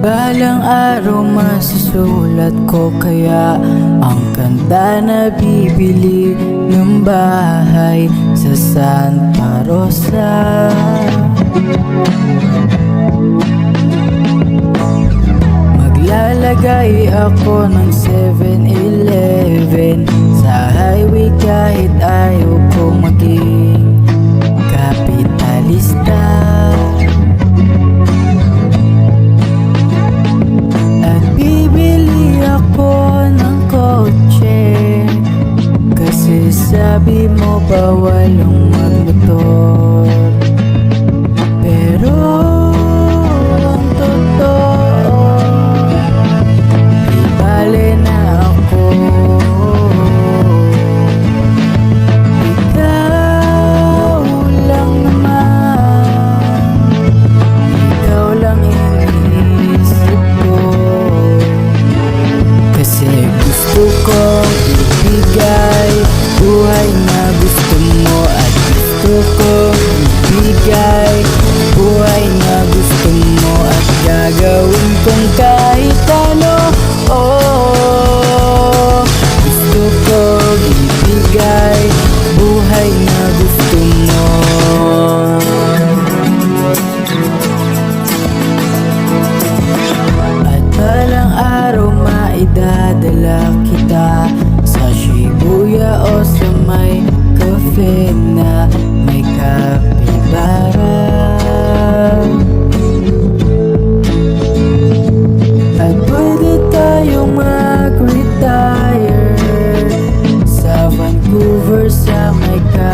Balang araw masusulat ko kaya Ang kanta na bibili ng bahay sa Santa Rosa. Maglalagay ako ng 7-Eleven sabi mo bawal ang magmotor. Pero ang totoo Di bale na ako. Ikaw lang naman Ikaw lang iniisip ko. Kasi gusto kong gusto kong ibigay Buhay na gusto mo At gagawin kong kahit ano. Oh, gusto kong ibigay Buhay na gusto mo. At balang araw maidadala kita Sa Shibuya o sa may cafe na kapibara At pwede tayong mag-retire Sa Vancouver sa may kapibara